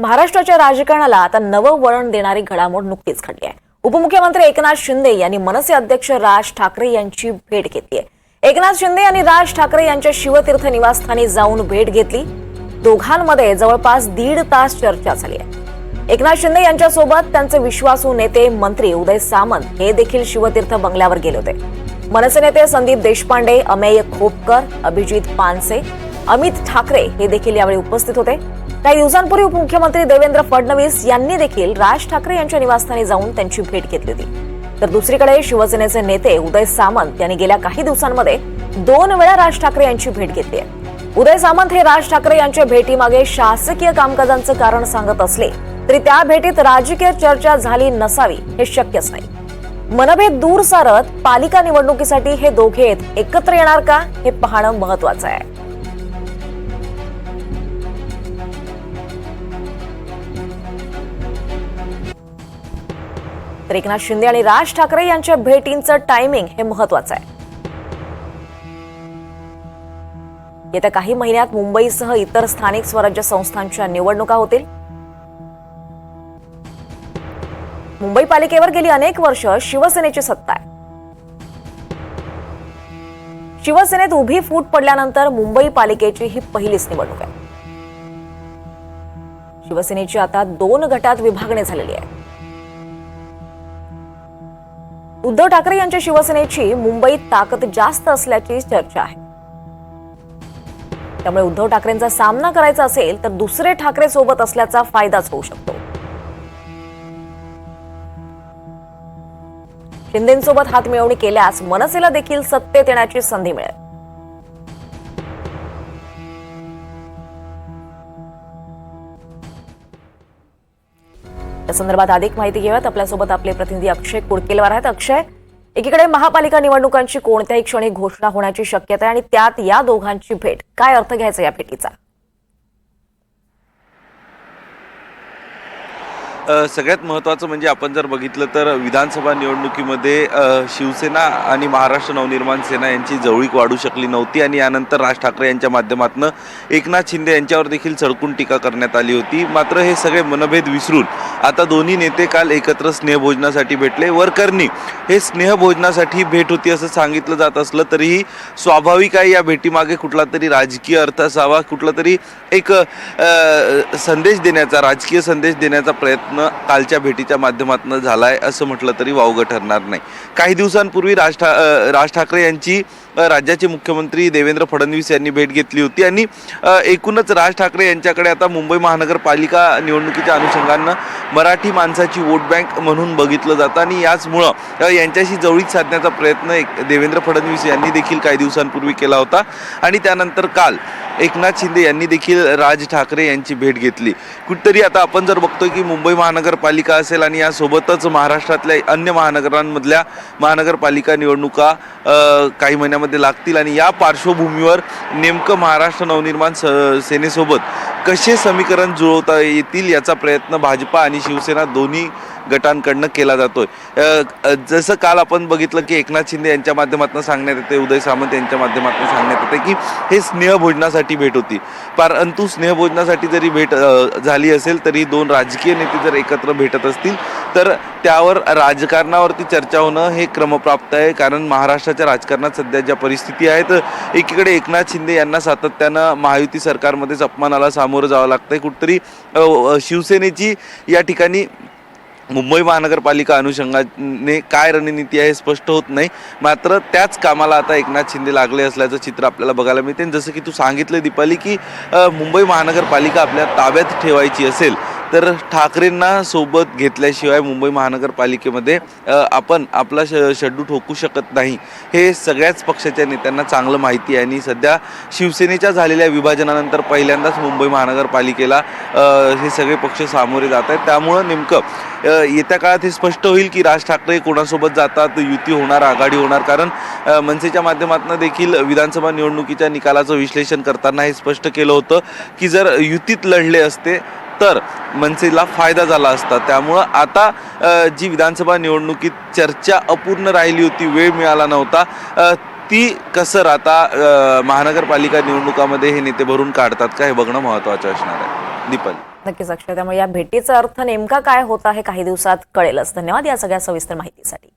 महाराष्ट्राच्या राजकारणाला आता नवं वळण देणारी घडामोड नुकतीच घडली आहे. उपमुख्यमंत्री एकनाथ शिंदे यांनी मनसे अध्यक्ष राज ठाकरे यांची भेट घेतली आहे. एकनाथ शिंदे यांनी राज ठाकरे यांच्या शिवतीर्थ निवासस्थानी जाऊन भेट घेतली. दोघांमध्ये जवळपास दीड तास चर्चा झाली आहे. एकनाथ शिंदे यांच्यासोबत त्यांचे विश्वासू नेते मंत्री उदय सामंत हे देखील शिवतीर्थ बंगल्यावर गेले होते. मनसे नेते संदीप देशपांडे अमेय खोपकर अभिजित पानसे अमित ठाकरे हे देखील यावेळी उपस्थित होते. काही दिवसांपूर्वी उपमुख्यमंत्री देवेंद्र फडणवीस यांनी देखील राज ठाकरे यांच्या निवासस्थानी जाऊन त्यांची भेट घेतली होती. तर दुसरीकडे शिवसेनेचे नेते उदय सामंत यांनी गेल्या काही दिवसांमध्ये दोन वेळा राज ठाकरे यांची भेट घेतली आहे. उदय सामंत हे राज ठाकरे यांच्या भेटीमागे शासकीय कामकाजांचं कारण सांगत असले तरी त्या भेटीत राजकीय चर्चा झाली नसावी हे शक्यच नाही. मनभेद दूर सारत पालिका निवडणुकीसाठी हे दोघे एकत्र येणार का हे पाहणं महत्वाचं आहे. तर एकनाथ शिंदे आणि राज ठाकरे यांच्या भेटींचं टायमिंग हे महत्वाचं आहे. येत्या काही महिन्यात मुंबईसह इतर स्थानिक स्वराज्य संस्थांच्या निवडणुका होतील. मुंबई पालिकेवर गेली अनेक वर्ष शिवसेनेची सत्ता आहे. शिवसेनेत उभी फूट पडल्यानंतर मुंबई पालिकेची ही पहिलीच निवडणूक आहे. शिवसेनेची आता दोन गटात विभागणी झालेली आहे. उद्धव ठाकरे यांच्या शिवसेनेची मुंबईत ताकद जास्त असल्याची चर्चा आहे. त्यामुळे उद्धव ठाकरेंचा सामना करायचा असेल तर दुसरे ठाकरे सोबत असल्याचा फायदाच होऊ शकतो. शिंदेसोबत हात मिळवणी केल्यास मनसेला देखील सत्तेत येण्याची संधी मिळेल. या संदर्भात अधिक माहिती घेऊयात. आपल्यासोबत आपले प्रतिनिधी अक्षय कुडकेलवार आहेत. अक्षय एकीकडे महापालिका निवडणुकांची कोणत्याही क्षणी घोषणा होण्याची शक्यता आहे आणि त्यात या दोघांची भेट. काय अर्थ घ्यायचा या भेटीचा? सगळ्यात महत्त्वाचं म्हणजे आपण जर बघितलं तर विधानसभा निवडणुकीमध्ये शिवसेना आणि महाराष्ट्र नवनिर्माण सेना यांची जवळीक वाढू शकली नव्हती आणि यानंतर राज ठाकरे यांच्या माध्यमातून एकनाथ शिंदे यांच्यावर देखील सडकून टीका करण्यात आली होती. मात्र हे सगळे मनभेद विसरून आता दोन्ही नेते काल एकत्र स्नेहभोजनासाठी भेटले. वरकरणी हे स्नेहभोजनासाठी भेट होती असं सांगितलं जात असलं तरीही स्वाभाविक आहे या भेटीमागे कुठला तरी राजकीय अर्थ असावा कुठला तरी एक संदेश देण्याचा राजकीय संदेश देण्याचा प्रयत्न कालच्या भेटीच्या माध्यमातून झाला आहे असं म्हटलं तरी वावगं ठरणार नाही. काही दिवसांपूर्वी राज ठा राज ठाकरे यांची राज्याचे मुख्यमंत्री देवेंद्र फडणवीस यांनी भेट घेतली होती आणि एकूणच राज ठाकरे यांच्याकडे आता मुंबई महानगरपालिका निवडणुकीच्या अनुषंगानं मराठी माणसाची वोट बँक म्हणून बघितलं जातं आणि याचमुळं यांच्याशी जवळीक साधण्याचा प्रयत्न एक देवेंद्र फडणवीस यांनी देखील काही दिवसांपूर्वी केला होता. आणि त्यानंतर काल एकनाथ शिंदे यांनी देखील राज ठाकरे यांची भेट घेतली. कुठतरी आता आपण जर बघतोय की मुंबई महानगरपालिका असेल आणि यासोबतच महाराष्ट्रातल्या अन्य महानगरांमधल्या महानगरपालिका निवडणुका काही महिन्यामध्ये लागतील आणि या पार्श्वभूमीवर नेमकं महाराष्ट्र नवनिर्माण स सेनेसोबत कसे समीकरण जुळवता येतील याचा प्रयत्न भाजपा आणि शिवसेना दोन्ही गटांकडनं केला जातोय. जसं काल आपण बघितलं की एकनाथ शिंदे यांच्या माध्यमातून सांगण्यात येते उदय सामंत यांच्या माध्यमातून सांगण्यात येते की हे स्नेहभोजनासाठी भेट होती. परंतु स्नेहभोजनासाठी जरी भेट झाली असेल तरी दोन राजकीय नेते जर एकत्र भेटत असतील तर त्यावर राजकारणावरती चर्चा होणं हे क्रमप्राप्त आहे. कारण महाराष्ट्राच्या राजकारणात सध्या ज्या परिस्थिती आहेत एकीकडे एकनाथ शिंदे यांना सातत्यानं महायुती सरकारमध्येच अपमानाला सामोरं जावं लागतंय. कुठतरी शिवसेनेची या ठिकाणी मुंबई महानगरपालिका अनुषंगाने काय रणनीती आहे स्पष्ट होत नाही. मात्र त्याच कामाला आता एकनाथ शिंदे लागले असल्याचं चित्र आपल्याला बघायला मिळते. जसं की तू सांगितलं दीपाली की मुंबई महानगरपालिका आपल्या ताब्यात ठेवायची असेल तर ठाकरेंना सोबत घेतल्याशिवाय मुंबई महानगरपालिकेमध्ये आपण आपला श शड्डू ठोकू शकत नाही. हे सगळ्याच पक्षाच्या नेत्यांना चांगलं माहिती आहे. आणि सध्या शिवसेनेच्या झालेल्या विभाजनानंतर पहिल्यांदाच मुंबई महानगरपालिकेला हे सगळे पक्ष सामोरे जात आहेत. त्यामुळं नेमकं येत्या काळात हे स्पष्ट होईल की राज ठाकरे कोणासोबत जातात युती होणार आघाडी होणार? कारण मनसेच्या माध्यमातून देखील विधानसभा निवडणुकीच्या निकालाचं विश्लेषण करताना हे स्पष्ट केलं होतं की जर युतीत लढले असते तर मनसेला फायदा झाला असता. त्यामुळं आता जी विधानसभा निवडणुकीत चर्चा अपूर्ण राहिली होती वेळ मिळाला नव्हता ती कसर आता महानगरपालिका निवडणुकामध्ये हे नेते भरून काढतात का हे बघणं महत्वाचं असणार आहे. दीपल. नक्कीच अक्षय त्यामुळे या भेटीचा अर्थ नेमका काय होता हे काही दिवसात कळेलच. धन्यवाद या सगळ्या सविस्तर माहितीसाठी.